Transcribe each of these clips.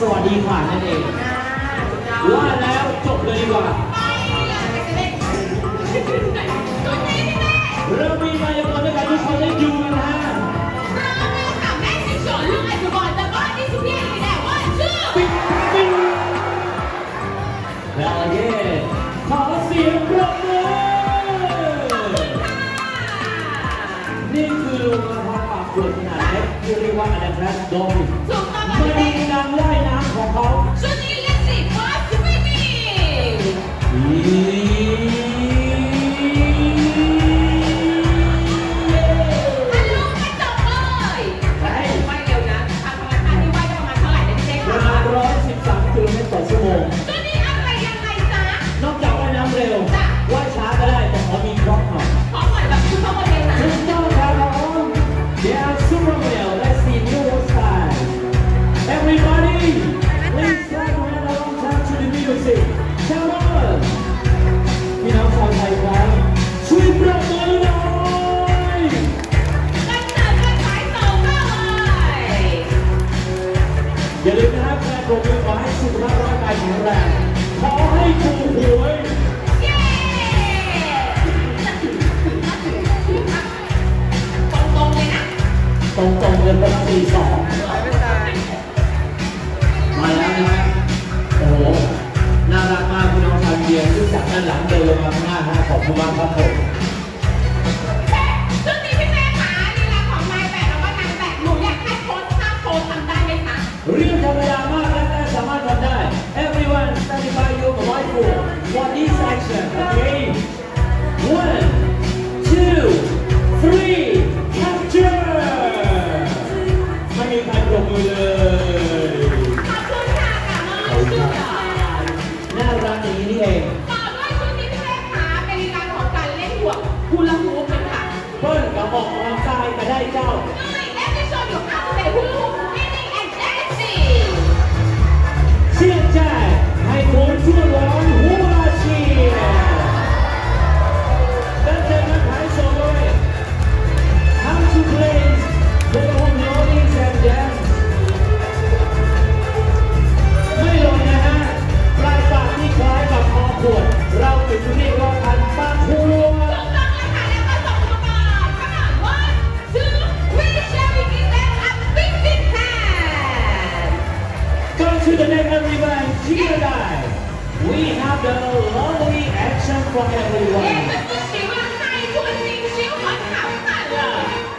สวัสดีค่ะนั่นเองว่าแล้วจบเลยดีกว่าเริ่มมีมายากลด้วยกันทุกคนได้ดูไหนนะฮะแล้วเย้อเสียงปรบมือนี่คือโรงละครปากขวดขนาดเล็กที่เรียกว่าอะไรนะโดม ดีการว่ายน้ำของเขาชุดนี้เล็กสิมาสวีมี three. to the next everyone. Cheer guys. We have the lovely action from everyone.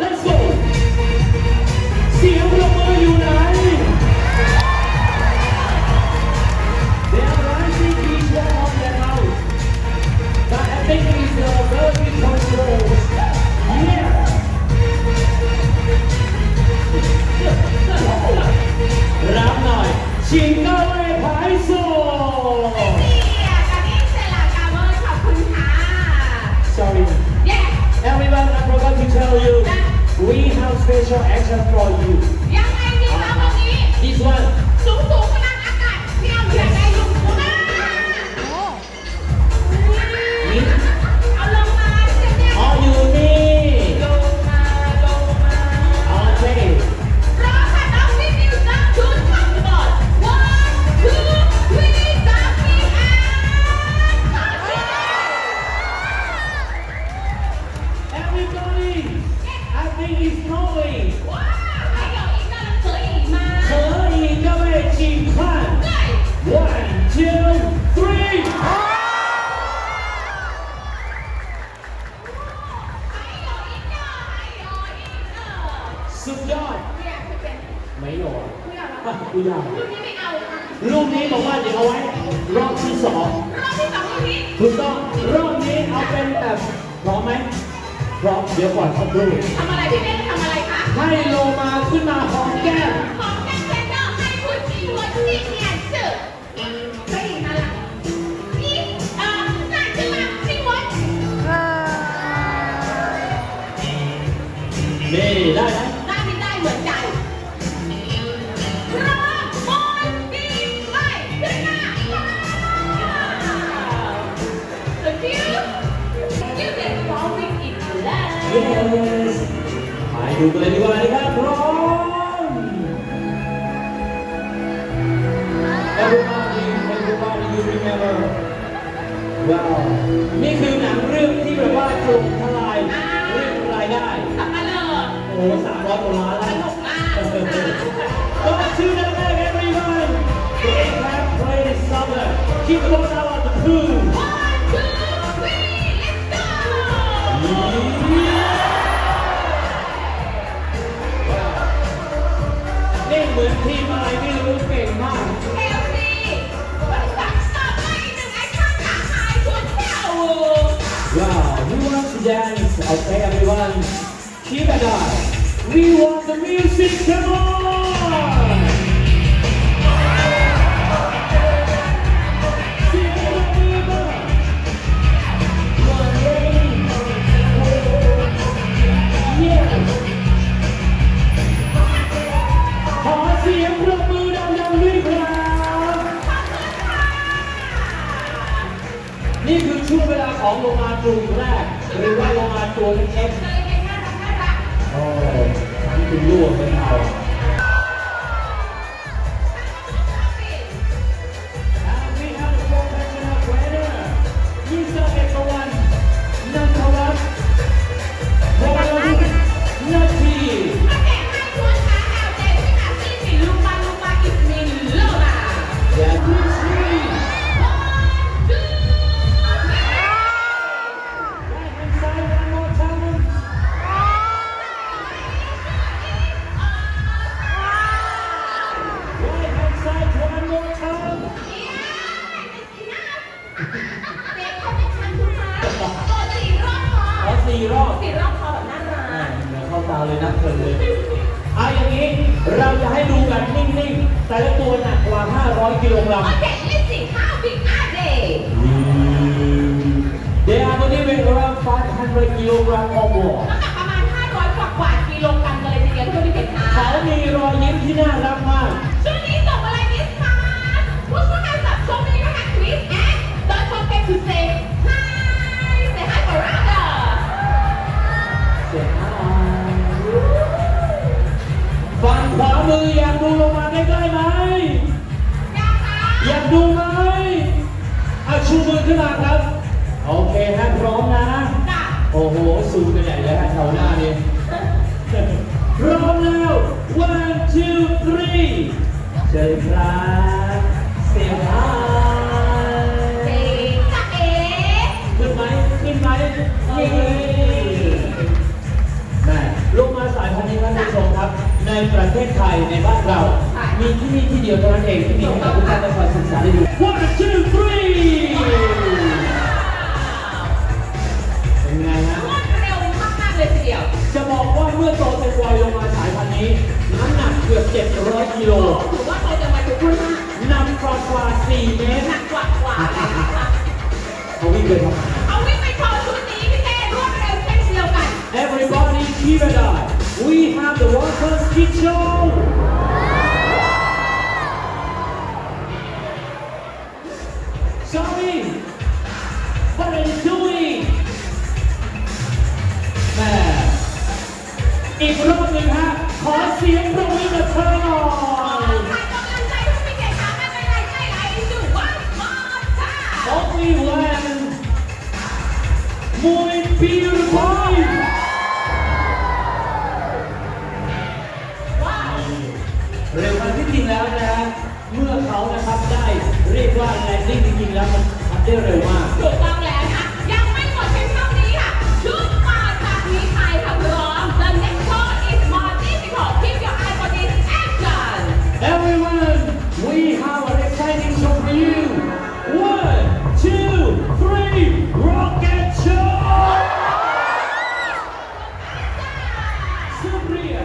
Let's go. See you tomorrow, ยากลูกนี้ไม่เอาค่ะรูปนี้บอกว่าเดี๋ยวเอาไว้รอบที่สองรอบที่สองลูกนี้ถูกต้องรอบนี้เอาเป็นแบบพร้อมไหมพร้อมเดี๋ยวก่อนสักครู่ทำอะไรพี่เบนทำอะไรคะให้โลมาขึ้นมาหอมแก้ม ดีกว่านะครับพร้อม Everybody everybody you remember ว้าวนี่คือหนังเรื่องที่แบบว่าถล่มทลายเรื่องรายได้สับปะเลอโอ้สามร้อยกว่าล้านสแล้วนุกมากก็ชื่อนั้นเลย everyone they have played this summer keep the ball out of the pool เหมือนทีมอะไรไม่รู้เก่งมากเอลซีบริษัทสอบไปหนึ่งไอคอนขาหายชวนเที่ยว Wow, we want to dance. Okay, everyone. Keep it up. We want the music. Come on. เดี๋ยวเข้าตาเลยนะเพลินเลยเอาอย่างนี้เราจะให้ดูกันนิ่งๆ แต่ละตัวหนักกว่า 500 กิโลกรัมโอเค listen how big are they They are only weigh around 500 kilogram or more น้ำหนักประมาณ 500 กว่ากว่ากิโลกรัมกันเลยทีเดียวทุกคนที่เห็นค่ะ เขามีรอยยิ้มที่น่ารักมาก เชิญครับเสียงฮาเจ๊จ๊ะเอ๋ขึ้นไหมขึ้นไหมนี่แม่ลงมาสายพันธุ์นี้ท่านผู้ชมครับ ในประเทศไทยในบ้านเรา มีที่นี่ที่เดียวเท่านั้นเองที่มีให้กับทุกท่านได้คอยศึกษาได้ดู one two three เป็นไงฮะรวดเร็วมากๆเลยทีเดียว จะบอกว่าเมื่อโตเต็มวัยลงมาสายพันธุ์นี้น้ำหนักเกือบ700กิโล ถือว่าเราจะมาทุกคนมากนำกว่ากว่า4เมตรหนักกว่ากว่าเลยนะคะเขาวิ่งไปทำไม เอาวิ่งไปโชว์ชุดนี้พี่เต้รวดเร็วเช่นเดียวกัน Everybody keep it up. We have the One First ทำได้เร็วมากถูกต้องแล้วนะยังไม่หมดเพียงเท่านี้ค่ะชุดมาจากนี้ไทยค่ะพร้อม The next one is more difficult keep your eye on this action Everyone we have an exciting show for you one two three rocket show Supriya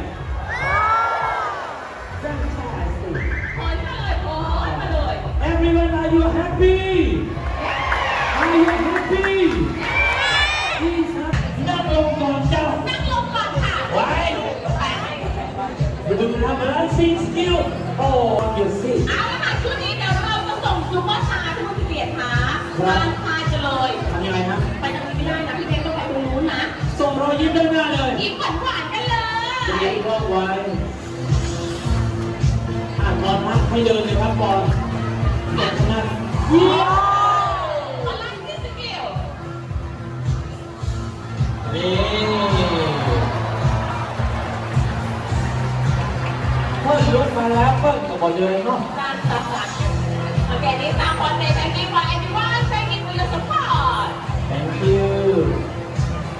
Fantastic โอยมาเลยโอยมาเลย Everyone are you happy have balancing skill. Oh, you see. เอาละค่ะชุดนี้เดี๋ยวเราจะส่งซุปเปอร์ชาร์จทุกเกียรติค่ะครับทานทานกันเลยทำยังไงฮะไปทางนี้ไม่ได้นะพี่เจ๊ต้องไปตรงนู้นนะส่งรอยยิ้มด้านหน้าเลยยิ้มหวานหวานๆกันเลยเรียกรอบไว้อะบอลครับให้เดินเลยครับบอลเด็กนั่นเยี่ยมอะไรที่สกิลนี่ มาแล้วเพิ่มกับอลเดินเนาะด้านตัดตัดโอเคนี่ตามคนใน thank you for everyone thank you for your support thank you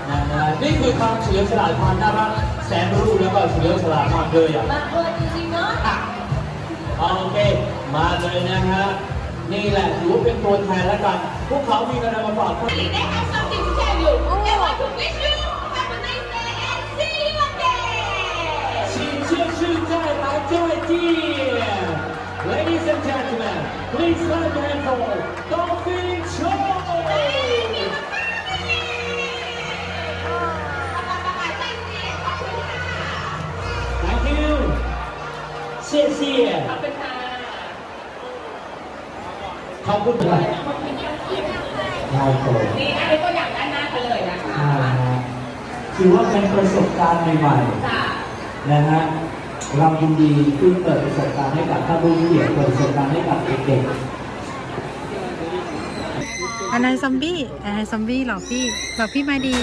นะฮะนี่คือความเฉลียวฉลาดความน่ารักแสนรู้แล้วก็เฉลียวฉลาดมากเลยอะ มาเออจริงๆเนาะโอเค มาเลยนะฮะ นี่แหละถือว่าเป็นตัวแทนแล้วกัน พวกเขามีอะไรมาฝากครับ They have something to tell you they want to wish you please clap your hands for Dolphin Show ขอบคุณค่ะ Thank you 谢谢ขอบคุณค่ะขอบคุณครับใช่ครับนี่อันนี้ตัวอย่างด้านหน้ากันเลยนะคะใช่ฮะถือว่าเป็นประสบการณ์ใหม่ๆจ้ะนะฮะ เรายินดีขึ้นเปิดประสบการณ์ให้กับท่านผู้เกียรเปิดประสบการณ์ให้กับเด็กๆอันไหนซอมบี้อันไหนซอมบี้หรอพี่หรอพี่มาดี